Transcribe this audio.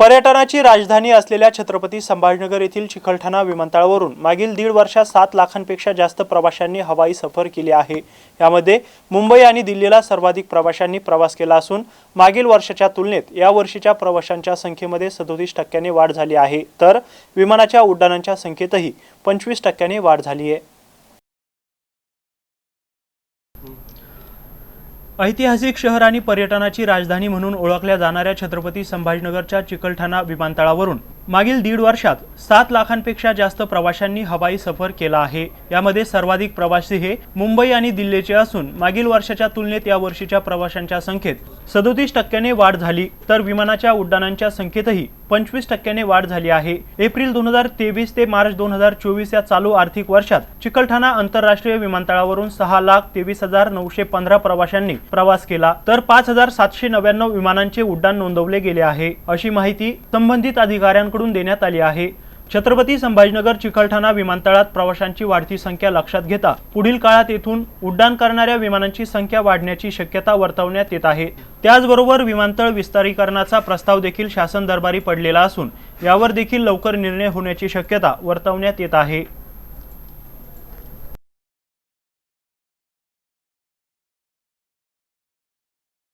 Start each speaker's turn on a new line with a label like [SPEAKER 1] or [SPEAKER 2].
[SPEAKER 1] पर्यटनाची राजधानी असलेल्या छत्रपती संभाजीनगर येथील चिखलठाणा विमानतळावरून मागील दीड वर्षात सात लाखांपेक्षा जास्त प्रवाशांनी हवाई सफर केली आहे. यामध्ये मुंबई आणि दिल्लीला सर्वाधिक प्रवाशांनी प्रवास केला असून मागील वर्षाच्या तुलनेत या वर्षीच्या प्रवाशांच्या संख्येमध्ये सदोतीस टक्क्यांनी वाढ झाली आहे. तर विमानाच्या उड्डाणांच्या संख्येतही पंचवीस टक्क्यांनी वाढ झाली आहे. ऐतिहासिक शहर आणि पर्यटनाची राजधानी म्हणून ओळखल्या जाणाऱ्या छत्रपती संभाजीनगरच्या चिकलठाणा विमानतळावरून मागील दीड वर्षात सात लाखांपेक्षा जास्त प्रवाशांनी हवाई सफर केला आहे. यामध्ये सर्वाधिक प्रवासी हे मुंबई आणि दिल्लीचे असून मागील वर्षाच्या तुलनेत या वर्षीच्या प्रवाशांच्या संख्येत सदोतीस टक्क्याने वाढ झाली. तर विमानाच्या उड्डाणांच्या संख्येतही पंचवीस टक्क्याने वाढ झाली आहे. एप्रिल दोन हजार तेवीस ते मार्च दोन हजार चोवीस या चालू आर्थिक वर्षात चिकलठाणा आंतरराष्ट्रीय विमानतळावरून सहा लाख तेवीस हजार नऊशे पंधरा प्रवाशांनी प्रवास केला तर पाच हजार सातशे नव्याण्णव विमानांचे उड्डाण नोंदवले गेले आहे अशी माहिती संबंधित अधिकाऱ्यांकडून देण्यात आली आहे. छत्रपती संभाजीनगर चिकलठाणा विमानतळात प्रवाशांची वाढती संख्या लक्षात घेता पुढील काळात येथून उड्डाण करणाऱ्या विमानांची संख्या वाढण्याची शक्यता वर्तवण्यात येत आहे. त्याचबरोबर विमानतळ विस्तारीकरणाचा प्रस्ताव देखील शासन दरबारी पडलेला असून यावर देखील लवकर निर्णय होण्याची शक्यता वर्तवण्यात येत आहे.